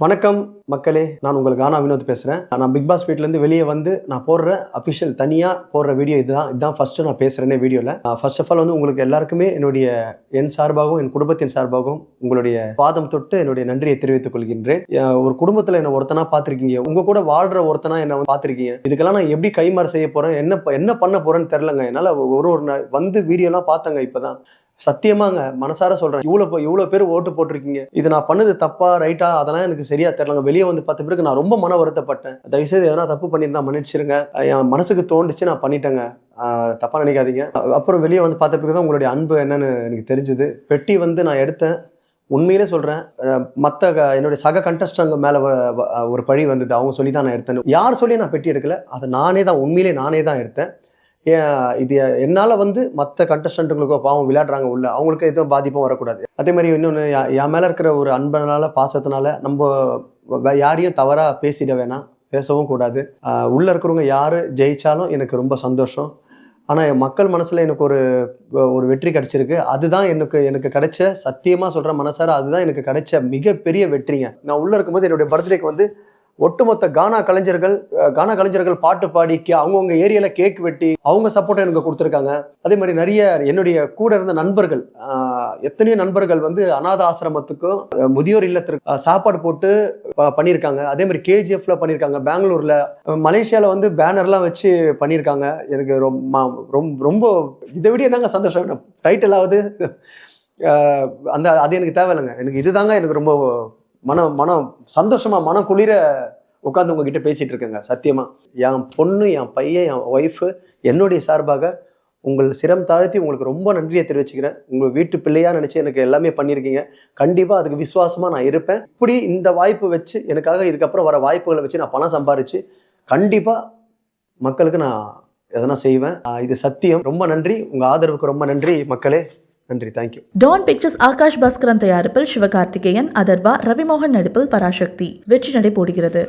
வணக்கம் மக்களே நான் உங்களுக்கு கானா வினோத் பேசுகிறேன் நான் பிக் பாஸ் வீட்லேருந்து வெளியே வந்து நான் போடுற அஃபிஷியல் தனியாக போடுற வீடியோ இதுதான். இதுதான் ஃபஸ்ட்டு நான் பேசுகிறேனே வீடியோவில் ஃபர்ஸ்ட் ஆஃப் ஆல் வந்து உங்களுக்கு எல்லாருக்குமே என்னுடைய என் சார்பாகவும் என் குடும்பத்தின் சார்பாகவும் உங்களுடைய பாதம் தொட்டு என்னுடைய நன்றியை தெரிவித்துக் கொள்கின்றேன். ஒரு குடும்பத்தில் என்னை ஒருத்தனா பார்த்துருக்கீங்க? உங்கள் கூட வாழ்கிற ஒருத்தனா என்ன வந்து பார்த்துருக்கீங்க? இதுக்கெல்லாம் நான் எப்படி கைமாறு செய்ய போகிறேன் என்ன என்ன பண்ண போகிறேன்னு தெரிலங்க என்னால் ஒரு ஒரு வந்து வீடியோலாம் பார்த்தங்க இப்போ தான் சத்தியமாங்க மனசார சொல்றேன். இவ்வளோ இவ்வளோ பேர் ஓட்டு போட்டிருக்கீங்க. இது நான் பண்ணது தப்பா ரைட்டா? அதெல்லாம் எனக்கு சரியா தெரியலங்க. வெளியே வந்து பார்த்த பிறகு நான் ரொம்ப மன வருத்தப்பட்டேன். தயவுசெய்து எதனா தப்பு பண்ணியிருந்தா மன்னிச்சிருங்க. என் மனசுக்கு தோண்டுச்சு நான் பண்ணிட்டேங்க. தப்பா நினைக்காதீங்க. அப்புறம் வெளியே வந்து பார்த்த பிறகு தான் உங்களுடைய அன்பு என்னன்னு எனக்கு தெரிஞ்சுது. பெட்டி வந்து நான் எடுத்தேன். உண்மையிலே சொல்கிறேன் மற்ற என்னுடைய சக கண்டஸ்டங்க மேலே ஒரு பழி வந்தது. அவங்க சொல்லி தான் நான் எடுத்தேன் யார் சொல்லி நான் பெட்டி எடுக்கல. அதை நானே தான் உண்மையிலே நானே தான் எடுத்தேன். இது என்னால் வந்து மற்ற கண்டஸ்டண்ட்டுங்களுக்கோ பாவம் விளையாடுறாங்க உள்ள அவங்களுக்கு எதுவும் பாதிப்பும் வரக்கூடாது. அதே மாதிரி இன்னொன்று என் மேலே இருக்கிற ஒரு அன்பனால பாசத்தினால நம்ம யாரையும் தவறாக பேசிட வேணாம் பேசவும் கூடாது. உள்ளே இருக்கிறவங்க யார் ஜெயித்தாலும் எனக்கு ரொம்ப சந்தோஷம். ஆனால் மக்கள் மனசில் எனக்கு ஒரு ஒரு வெற்றி கிடச்சிருக்கு. அதுதான் எனக்கு எனக்கு கிடைச்ச சத்தியமாக சொல்கிற மனசார அதுதான் எனக்கு கிடைச்ச மிகப்பெரிய வெற்றிங்க. நான் உள்ளே இருக்கும்போது என்னுடைய பர்த்டேக்கு வந்து ஒட்டுமொத்த கானா கலைஞர்கள் கானா கலைஞர்கள் பாட்டு பாடி அவங்கவுங்க ஏரியாவில் ஏரியால கேக் வெட்டி அவங்க சப்போர்ட்டை எனக்கு கொடுத்துருக்காங்க. அதே மாதிரி நிறைய என்னுடைய கூட இருந்த நண்பர்கள் எத்தனையோ நண்பர்கள் வந்து அநாத ஆசிரமத்துக்கும் முதியோர் இல்லத்திற்கு சாப்பாடு போட்டு பண்ணியிருக்காங்க. அதே மாதிரி கேஜிஎஃப்ல பண்ணியிருக்காங்க பெங்களூர்ல அஹ் மலேசியால வந்து பேனர்லாம் வச்சு பண்ணியிருக்காங்க. எனக்கு ரொம்ப ரொம்ப ரொம்ப இதை விட என்னங்க சந்தோஷம்? டைட்டிலாவது அந்த அது எனக்கு தேவையில்லைங்க. எனக்கு இதுதாங்க எனக்கு ரொம்ப மனம் மனம் சந்தோஷமா மனம் குளிர உட்காந்து உங்ககிட்ட பேசிட்டு இருக்கேங்க சத்தியமா. என் பொண்ணு என் பையன் என் ஒய்ஃபு என்னுடைய சார்பாக உங்கள் சிரம் தாழ்த்தி உங்களுக்கு ரொம்ப நன்றியை தெரிவிச்சுக்கிறேன். உங்கள் வீட்டு பிள்ளையா நினைச்சு எனக்கு எல்லாமே பண்ணியிருக்கீங்க. கண்டிப்பாக அதுக்கு விசுவாசமாக நான் இருப்பேன். இப்படி இந்த வாய்ப்பு வச்சு எனக்காக இதுக்கப்புறம் வர வாய்ப்புகளை வச்சு நான் பணம் சம்பாரிச்சு கண்டிப்பாக மக்களுக்கு நான் எதனா செய்வேன். இது சத்தியம். ரொம்ப நன்றி. உங்கள் ஆதரவுக்கு ரொம்ப நன்றி மக்களே. நன்றி thank you Dawn Pictures Akash Bhaskaran தயாரிப்பில் சிவகார்த்திகேயன் அதர்வா ரவிமோகன் நடிப்பில் பராசக்தி. வெற்றி நடை போடுகிறது.